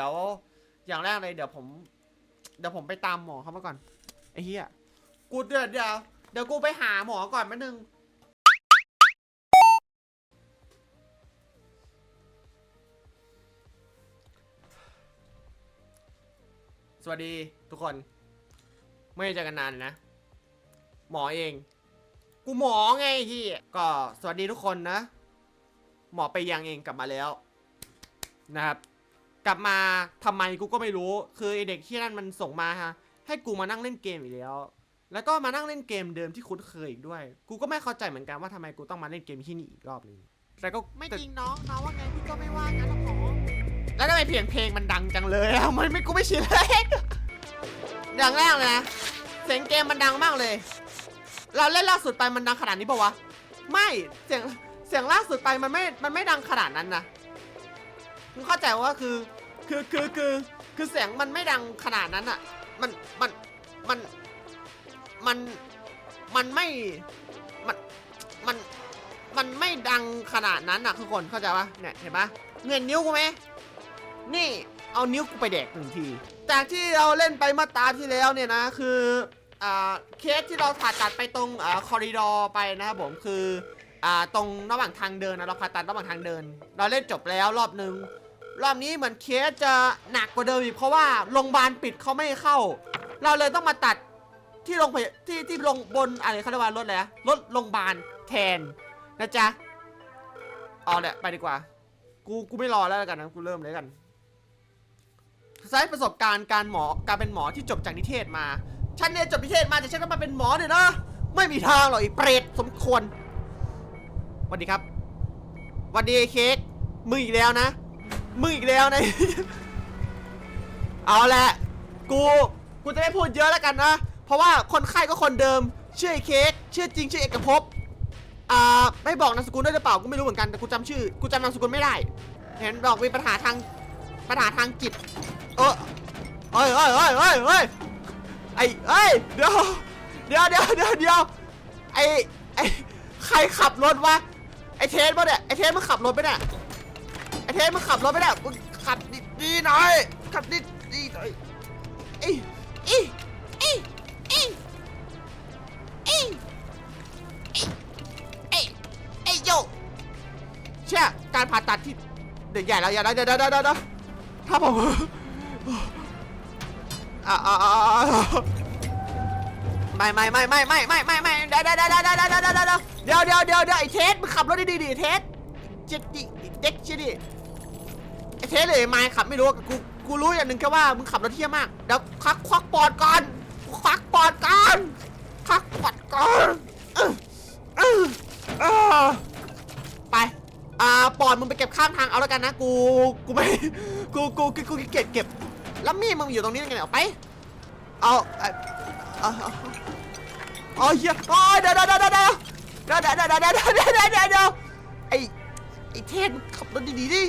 ดี๋ยวอย่างแรกเลยเดี๋ยวผม เดี๋ยวผมไปตามหมอเขามาก่อนไอ้เหี้ยกูเดี๋ยวเดี๋ยวเดี๋ยวกูไปหาหมอก่อนแป๊บนึงสวัสดีทุกคน ไม่ได้เจอกันนานนะ หมอเอง กูหมอไงที่ก็สวัสดีทุกคนนะ หมอไปยังเองกลับมาแล้ว นะครับ กลับมาทำไมกูก็ไม่รู้ คือไอเด็กที่นั่นมันส่งมาฮะ ให้กูมานั่งเล่นเกมอีกแล้ว แล้วก็มานั่งเล่นเกมเดิมที่คุ้นเคยอีกด้วย กูก็ไม่เข้าใจเหมือนกันว่าทำไมกูต้องมาเล่นเกมที่นี่อีกรอบนึงแต่ก็ไม่จริงน้องน้องว่าไงพี่ก็ไม่ว่างั้นหรอกหมอแล้วทำไมเพลงเพลงมันดังจังเลยอะมันไม่กูไม่ชินเลยอย่างแรกเลยนะเสียงเกมมันดังมากเลย เราเล่นล่าสุดไปมันดังขนาดนี้ปะวะ ไม่เสียงเสียงล่าสุดไปมันไม่ มันไม่ดังขนาดนั้นนะ มึงเข้าใจว่าคือคือคือคือคือเสียงมันไม่ดังขนาดนั้นอะมันมันมันมันมันไม่มันมันมันไม่ดังขนาดนั้นอะทุกคนเข้าใจปะเนี่ยเห็นปะเงินนิ้วกูไหมนี่เอานิ้วกูไปแดกหนึ่งที จากที่เราเล่นไปเมื่อตาที่แล้วเนี่ยนะคืออ่าเคสที่เราผ่าตัดไปตรงอ่าคอริดอร์ไปนะครับผมคืออ่าตรงระหว่างทางเดินนะเราผ่าตัดระหว่างทางเดิน เราเล่นจบแล้วรอบนึง รอบนี้เหมือนเคสจะหนักกว่าเดิมอีกเพราะว่าโรงพยาบาลปิดเขาไม่ให้เข้า เราเลยต้องมาตัดที่โรงพยาที่ที่ลงบนอะไรเขาเรียกว่ารถอะไรนะรถโรงพยาบาลแทนนะจ๊ะเอาแหละไปดีกว่า กูกูไม่รอแล้วแล้วกันนะกูเริ่มเลยกันใช้ประสบการณ์การหมอการเป็นหมอที่จบจากนิเทศมา ฉันเนี่ยจบนิเทศมาแต่ฉันต้องมาเป็นหมอเนี่ยนะไม่มีทางหรอกไอ้เปรตสมควรสวัสดีครับสวัสดีไอ้เค้กมึงอีกแล้วนะ มึงอีกแล้วนะ เอาละ กู กูจะไม่พูดเยอะแล้วกันนะ เพราะว่าคนไข้ก็คนเดิม ชื่อไอ้เค้ก ชื่อจริงชื่อเอกภพ อ่า ไม่บอกนามสกุลด้วยหรือเปล่า กูไม่รู้เหมือนกัน แต่กูจำชื่อ กูจำนามสกุลไม่ได้ เห็นบอกมีปัญหาทาง ปัญหาทางจิต เออเฮ้ยเฮ้ยเฮ้ยเฮ้ยเฮ้ยไอ้เฮ้ย เดี๋ยว เดี๋ยวเดี๋ยวเดี๋ยวเดี๋ยวไอ้ไอ้ใครขับรถวะ ไอ้เทสป่ะเนี่ย ไอ้เทสมันขับรถไปเนี่ย เทสมันขับรถไปเนี่ยมึงขับดีดีหน่อย ขับดีดีหน่อยอีอีอีอีอีอีอีอีโยเชื่อการผ่าตัดที่เดี๋ยวใหญ่แล้วใหญ่แล้เดี๋ยวเดี๋ยวเดี๋ยวเดี๋ยวถ้าผมอ่าอ่าอ่าไม่ไม่ไม่ไม่ไม่ไม่ไม่ไม่เดี๋ยวเดี๋ยวเดี๋ยวเดี๋ยวเดี๋ยวเดี๋ยวเดี๋ยวเดี๋ยวเดี๋ยวเดี๋ยวไอ้เทสมึงขับรถดีๆดิเทสเจ็ดดิเด็กชิดิไอ เทสเลยไม้ขับไม่รู้กูกูรู้อย่างหนึ่งแค่ว่ามึงขับรถเที่ยมากเดี๋ยวควักควักปอดก่อนควักปอดก่อนควักปอดก่อนไปอ่าปอดมึงไปเก็บข้างทางเอาแล้วกันนะกูกูไม่กูกูกูเกียจเก็บแล้วมีดมึงอยู่ตรงนี้ยังไงเอาไปเอาเอาเอาเอาเอาเฮียโอ้ยเดี๋ยวเดี๋ยวเดี๋ยวเดี๋ยวเดี๋ยวเดี๋ยวเดี๋ยวเดี๋ยวเดี๋ยวเดี๋ยวเดี๋ยวไอไอ้เทศขับรถดีๆดิ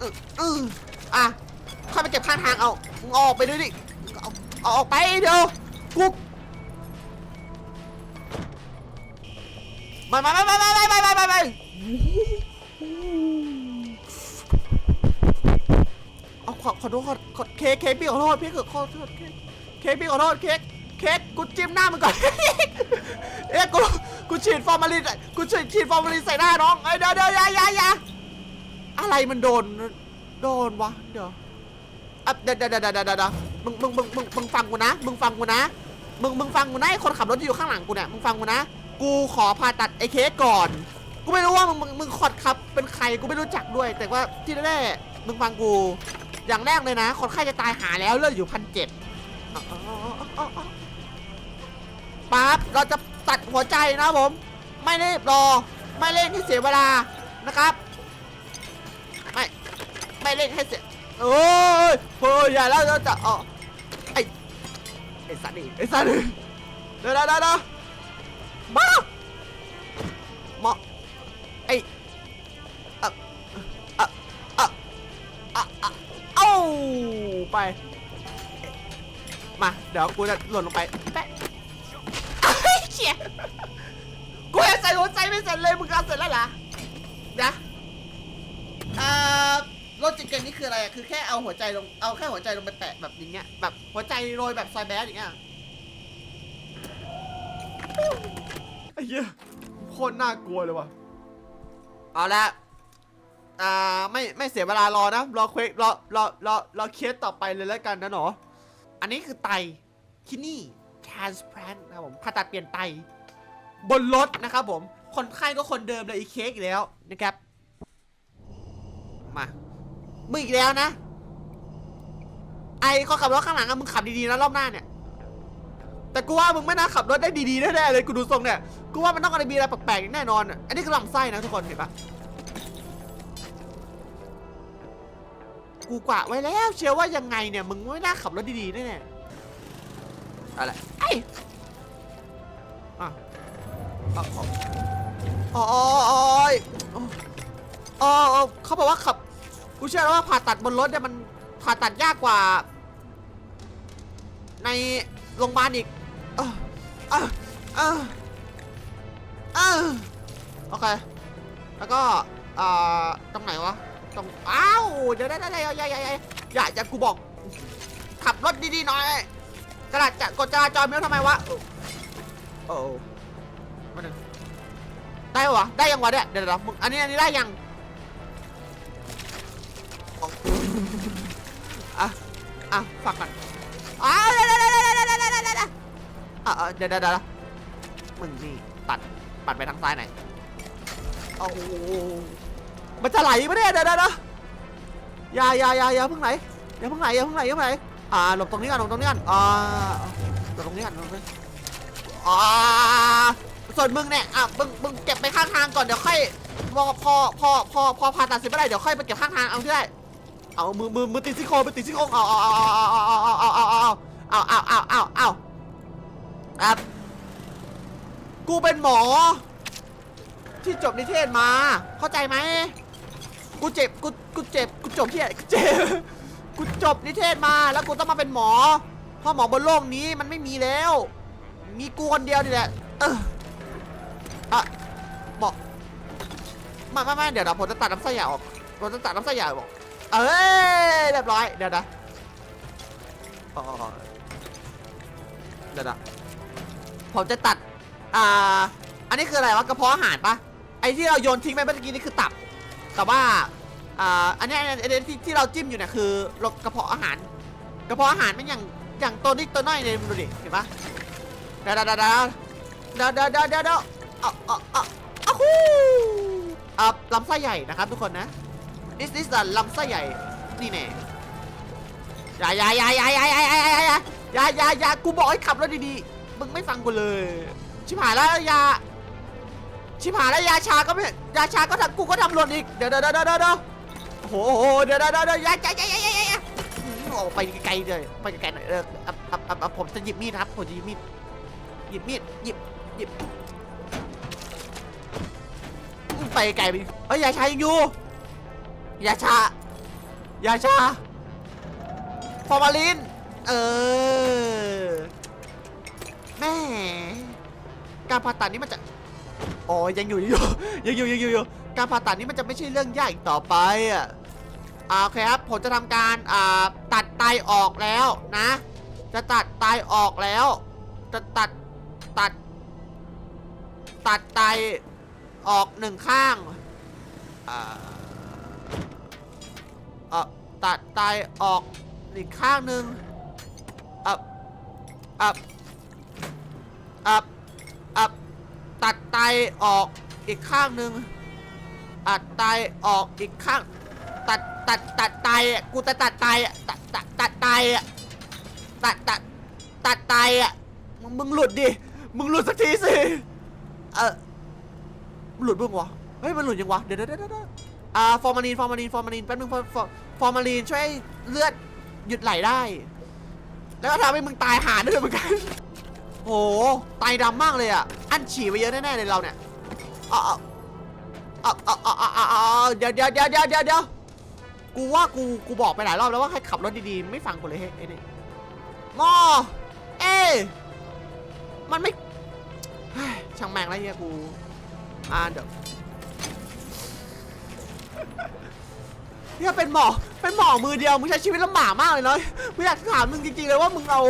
ออเอออะค่อยไปเก็บข้างทางเอางอออกไปด้วยดิเอาเอาออกไปเดี๋ยวกูมามามามามามามามามาเอาขอขอโทษขอเค้กเค้กพี่ขอโทษพี่ขอโทษเค้กเค้กพี่ขอโทษเค้กเค้กกูจิ้มหน้ามึงก่อน เอ๊ะกูกูฉีดฟอร์มาลินกูฉีดฉีดฟอร์มาลินใส่หน้าน้องไอ้ยเดี๋ยวเดี๋ยวอย่าอย่าอย่า อะไรมันโดน โดนวะ เดี๋ยวอะเดี๋ยวเดี๋ยวเดี๋ยวเดี๋ยวเดี๋ยวมึงมึงมึงมึงมึงฟังกูนะ มึงฟังกูนะ มึงมึงฟังกูนะไอ้คนขับรถที่อยู่ข้างหลังกูเนี่ย มึงฟังกูนะ กูขอผ่าตัดไอ้เค้กก่อน กูไม่รู้ว่ามึงมึงมึงคอดขับเป็นใครกูไม่รู้จักด้วย แต่ว่าที่แน่ๆมึงฟังกู อย่างแรกเลยนะ คนไข้จะตายหาแล้วเลือดอยู่พันเจ็ดปั๊บเราจะตัดหัวใจนะผม ไม่รีบรอ ไม่เร่งให้เสียเวลานะครับ ไม่เร่งให้เสียโอ้ยโอ้ยอย่าแล้วเราจะอ๋อไอ้ไอ้สัตว์นี่ไอ้สัตว์นี่เดี๋ยวเดี๋ยวเดี๋ยวเดี๋ยวมาหมอไอ้อะอะอะอะอะเอ้าไปมาเดี๋ยวกูจะหล่นลงไปแปะเฮ้ยเชี่ยกูยังใส่หัวใจไม่เสร็จเลยมึงเอาเสร็จแล้วเหรอเดี๋ ยวเอ่อรจิกเกมนี่คืออะไรอะคือแค่เอาหัวใจลง เอาแค่หัวใจลงไปแปะแบบอย่างเงี้ย แบบหัวใจโรยแบบซอยแบดอย่างเงี้ยไอ้เหี้ยโคตรน่ากลัวเลยว่ะ เอาละ อ่า ไม่ ไม่เสียเวลารอนะ รอเควกรอ รอ รอ รอเคสต่อไปเลยแล้วกันนะหนอ อันนี้คือไตที่นี่ transplant นะครับผมผ่าตัดเปลี่ยนไต บนรถนะครับผม คนไข้ก็คนเดิมเลยอีเคสอีกแล้วนะครับ มึงอีกแล้วนะ ไอเขาขับรถข้างหลังอะมึงขับดีๆนะรอบหน้าเนี่ย แต่กูว่ามึงไม่น่าขับรถได้ดีๆแน่ๆเลยกูดูทรงเนี่ย กูว่ามันต้องอะไรมีอะไรแปลกๆแน่นอนอะอันนี้คือลำไส้นะทุกคนเห็นปะกูกะไว้แล้ว เชื่อว่ายังไงเนี่ย มึงไม่น่าขับรถดีๆแน่ๆอะไรไอ้อะอ๋ออ๋ออ๋อเขาบอกว่าขับ กูเชื่อแล้วว่าผ่าตัดบนรถเนี่ยมันผ่าตัดยากกว่า ในโรงพยาบาลอีกเออเออเออเออโอเค แล้วก็เอ่อตรงไหนวะ ตรง อ้าว เดี๋ยวได้ได้ได้อย่าอย่าอย่าอย่าอย่าอย่ากูบอก ขับรถดีๆหน่อยกระดาษจะกดจราจรไม่รู้ทำไมวะ โอ้โอ้มาหนึ่งได้วะ ได้ยังวะเนี่ย เดี๋ยวเดี๋ยวมึงอันนี้อันนี้ได้ยัง อะฝากก่อนอ้าวเดี๋ยวเดี๋ยวเดี๋ยวเดี๋ยวเดี๋ยวมึงนี่ตัดปัดไปทางซ้ายหน่อยโอ้โหมันจะไหลปะเนี่ยเดี๋ยวเดี๋ยวอย่าอย่าอย่าย่าเพิ่งไหลอย่าเพิ่งไหลอย่าเพิ่งไหลอย่าเพิ่งไหลอ่าหลบตรงนี้ก่อนหลบตรงนี้ก่อนอ่าหลบตรงนี้ก่อนหลบตรงนี้อ่าส่วนมึงเนี่ยอะมึงมึงเก็บไปข้างทางก่อนเดี๋ยวค่อยพอพอพอพอพอผ่าตัดเสร็จเม่ได้เดี๋ยวค่อยไปเก็บข้างทางเอาที่ได้ เอามือมือมือติดซี่โครงไปติดซี่โครงเอาเอาเอาเอาเอาเอาเอาเอาเอาเอาเอาครับกูเป็นหมอ ที่จบนิเทศมา เข้าใจไหมกูเจ็บกูกูเจ็บกูจบที่ไหนกูเจ็บกูจบนิเทศมาแล้วกูต้องมาเป็นหมอ เพราะหมอบนโลกนี้มันไม่มีแล้ว มีกูคนเดียวนี่แหละเอออะบอกไม่ไม่ไม่เดี๋ยวเดี๋ยวผมจะตัดน้ำไส้ใหญ่ออกผมจะตัดน้ำไส้ใหญ่ออก เออเรียบร้อย เดี๋ยวนะเดี๋ยวนะผมจะตัด อ่า อันนี้คืออะไรวะกระเพาะอาหารปะไอที่เราโยนทิ้งไปเมื่อกี้นี่คือตับ แต่ว่า อ่า อันนี้อันนี้ที่เราจิ้มอยู่เนี่ยคือกระเพาะอาหาร กระเพาะอาหารมันอย่างอย่างตัวนี้ตัวน้อยเลยดูดิ เห็นปะเดี๋ยวเดี๋ยวเดี๋ยวเดี๋ยวเดี๋ยวเดี๋ยวเดี๋วเอาเอาเอาเอาฮู้อ่ลำไส้ใหญ่นะครับทุกคนนะ this is a ลำไส้ใหญ่ นี่แน่อย่ายายายายายายายายายายากูบอกให้ขับรถดีๆ มึงไม่ฟังกูเลย ชิบหายแล้วยา ชิบหายแล้วยาชาก็ไม่ ยาชาก็ทำกูก็ทำหล่นอีก เดี๋ยวเดี๋ยวเดี๋ยวเดี๋ยวโอ้โห เดี๋ยวเดี๋ยวเดี๋ยวเดี๋ยวยาใจใจใจใจใจออกไปไกลๆเลยไปไกลๆหน่อยเอออะอะอะอะผมจะหยิบมีดครับ ผมจะหยิบมีด หยิบมีด หยิบ หยิบ ไปไกลไปเอ้ยยาชายังอยู่ ยาชายาชาฟอร์มาลิน เออแม่การผ่าตัดนี้มันจะอ๋อยังอยู่อยู่ยังอยู่ยังอยู่อยู่การผ่าตัดนี้มันจะไม่ใช่เรื่องยากอีกต่อไปอะอ่าโอเคครับผมจะทำการอ่าตัดไตออกแล้วนะ จะตัดไตออกแล้ว จะตัดตัด ตัดไตออกหนึ่งข้างอ่า เอ่อตัดไตออกอีกข้างหนึ่งอับอับอับอับตัดไตออกอีกข้างหนึ่งตัดไตออกอีกข้าง ตัดตัดตัดไตอะกูจะตัดไตอะตัดตัดตัดไตอะตัดตัดตัดไตอะมึงมึงหลุดดิมึงหลุดสักทีสิเออหลุดบ้างวะเฮ้ยมันหลุดยังวะเดี๋ยวเดี๋ยวเดี๋ยว อ่าฟอร์มาลีนฟอร์มาลีนฟอร์มาลีนแป๊บนึงฟอร์ฟอร์ฟอร์มาลีนช่วยเลือดหยุดไหลได้ แล้วก็ทำให้มึงตายหาได้ด้วยเหมือนกัน โหไตดำมากเลยอะ อันฉี่ไปเยอะแน่ๆเลยเราเนี่ยเอาเอาเอาเอาเอาเอาเอาเอาเดี๋ยวเดี๋ยวเดี๋ยวเดี๋ยวเดี๋ยวเดี๋ยวกูว่ากูกูบอกไปหลายรอบแล้วว่าให้ขับรถดีๆ ไม่ฟังกูเลยเฮ้ยไอ้นี่งอเอ้มันไม่ช่างแม่งแล้วเฮียกูอ่าเดี๋ยว เนี่ยเป็นหมอเป็นหมอมือเดียวมึงใช้ชีวิตลำบากมากเลยเนาะมึงอยากถามมึงจริงๆเลยว่ามึงเอา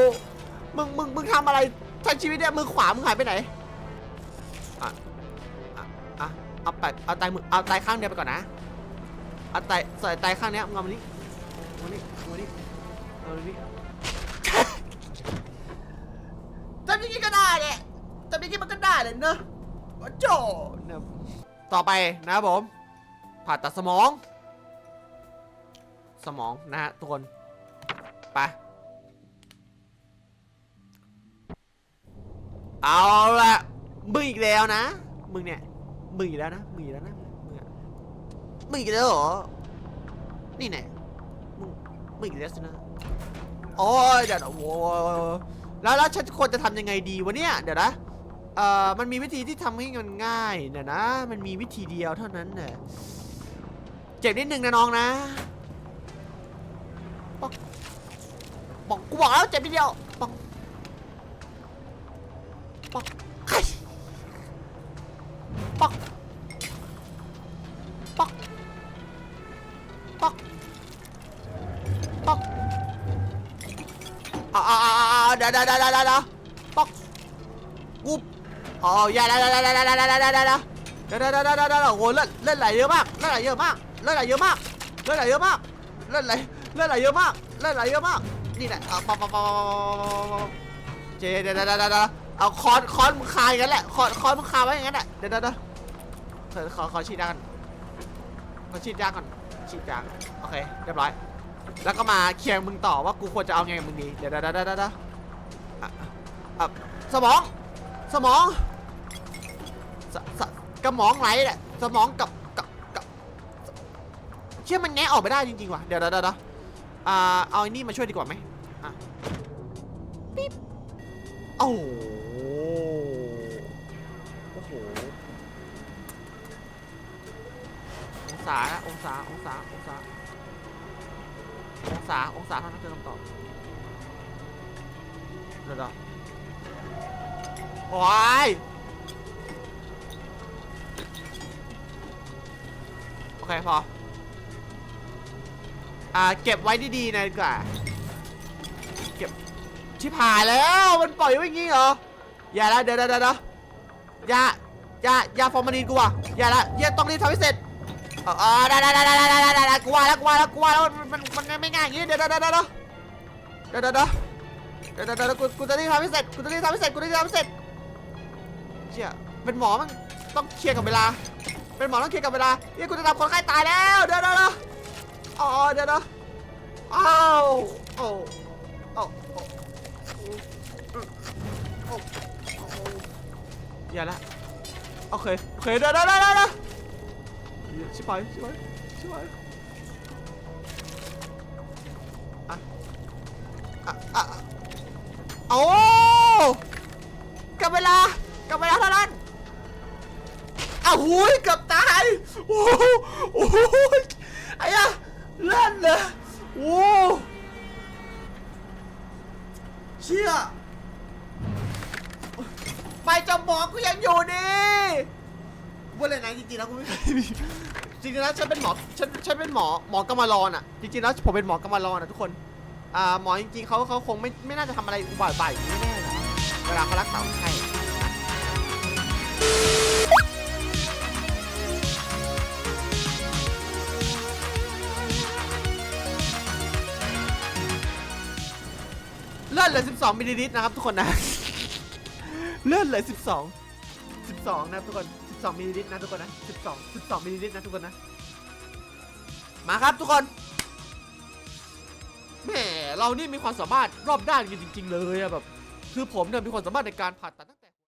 มึงมึงมึงทำอะไรใช้ชีวิตเนี่ยมือขวามึงหายไปไหนอะอะอะเอาไปเอาไตมือเอาไตข้างเดียวไปก่อนนะเอาไตใส่ไตข้างเนี้ยมึงเอามานี่เอามานี่เอามานี่เอามานี่ทำอย่างนี้ก็ได้แหละทำอย่างนี้มันก็ได้เลยเนอะโอ้โจนะต่อไปนะครับผมผ่าตัดสมอง สมองนะฮะทุกคนไปเอาละมึงอีกแล้วนะ มึงเนี่ย มึงอีกแล้วนะ มึงอีกแล้วนะ มึงอะมึงอีกแล้วเหรอ นี่แน่มึง มึงอีกแล้วสินะ โอ้ยเดี๋ยวนะโว้ยแล้วแล้วฉันควรจะทำยังไงดีวะเนี่ย เดี๋ยวนะ เอ่อ มันมีวิธีที่ทำให้มันง่ายเดี๋ยวนะ มันมีวิธีเดียวเท่านั้นเนี่ยเจ็บนิดนึงนะน้องนะ บอกบอกกูบอกแล้วเจ็บนิดเดียวบอกบอกไอ้บอกบอกบอกบอกอ่าอ่าอ่าอ่าเดี๋ยวเดี๋ยวเดี๋ยวเดี๋ยวบอกกูอ๋ออย่าเดี๋ยวเดี๋ยวเดี๋ยวเดี๋ยวเดี๋ยวเดี๋ยวเดี๋ยวเดี๋ยวเดี๋ยวเดี๋ยวเดี๋ยวเดี๋ยวเดี๋ยวโอ้โหเลือดเลือดไหลเยอะมากเลือดไหลเยอะมากเลือดไหลเยอะมากเลือดไหลเยอะมากเลือดไหล เลือดไหลเยอะมากเลือดไหลเยอะมาก นี่แหละเอาปะปะปะปะปะปะเจเดี๋ยวเดี๋ยวเดี๋ยวเดเอาคอนคอนมึงคาย่างนั้นแหละคอนคอนมึงคาไว้อย่างนั้นแหละเดี๋ยวเดี๋ยวเดขอขอขอฉีดยากันขอฉีดยาก่อนฉีดยาโอเคเรียบร้อย แล้วก็มาเคียร์มึงต่อว่ากูควรจะเอาไงกับมึงดีเดี๋ยวเดี๋ยวเดี๋ยวเดี๋ยวเดี๋ยวอะอะสมอง สมองกระหมองไหลแหละสมองกับกับกับเชื่อมันแงะออกไม่ได้จริงๆว่ะเดี๋ยวเดี๋ยวเดี๋ยวเดี๋ยว อ่าเอาไอ้นี่มาช่วยดีกว่าไหมอะปิ๊บโอ้โหโอ้โหองศานะองศาองศาองศาองศาองศาเท่านั้นคือคำตอบเดี๋ยวเดี๋ยวโอ้ยโอเคพอ อ่าเก็บไว้ดีๆนะดีกว่า เก็บ ชิบหายแล้ว มันปล่อยไว้อย่างงี้เหรอ อย่าละเดี๋ยวเดี๋ยวเดี๋ยวอย่าอย่าอย่าฟอร์มาลีนกูว่ะอย่าละอย่าต้องรีบทำให้เสร็จเออเออได้ได้ได้ได้ได้ได้ได้ได้กูว่าแล้วกูว่าแล้วกูว่าแล้วมันมันมันไม่ง่ายอย่างนี้เดี๋ยวเดี๋ยวเดี๋ยวเดี๋ยวเดี๋ยวเดี๋ยวเดี๋ยวเดี๋ยวเดี๋ยวเดี๋ยวกูกูจะรีบทำให้เสร็จกูจะรีบทำให้เสร็จกูจะรีบทำให้เสร็จเชี่ยเป็นหมอมันต้องเคลียร์กับเวลา เป็นหมอต้องเคลียร์กับเวลาเฮ้ยกูจะทำคนไข้ตายแล้วเดี๋ยวเดี๋ยวเดี๋ยว อ๋อเดี๋ยวเดี๋ยวอ้าวโอ้โอ้โอ้โอ้อย่าละโอเคโอเคเดี๋ยวเดี๋ยวเดี๋ยวเดี๋ยวชิบหายชิบหายชิบหายอะอะอะโอ้กับเวลากับเวลาเท่านั้นอ้าวหุยเกับตายโอ้ จริงๆแล้วฉันเป็นหมอฉันฉันเป็นหมอหมอกำมารอนอะจริงๆแล้วผมเป็นหมอกำมารอนอะทุกคนอ่าหมอจริงๆเขาเขาคงไม่ไม่น่าจะทำอะไรอุบาทบ่ายอย่แน่ๆนะเวลาเขารักษาคนไข้เลือดเหลือ 12มิลลิลิตรนะครับทุกคนนะ เลือดเหลือ 12 12 นะครับทุกคน 12มิลลิลิตรนะทุกคนนะ12 12มิลลิลิตรนะทุกคนนะ มาครับทุกคนแหมเรานี่มีความสามารถรอบด้านกันจริง ๆ เลยอะแบบ คือผมเนี่ยมีความสามารถในการผ่าตัด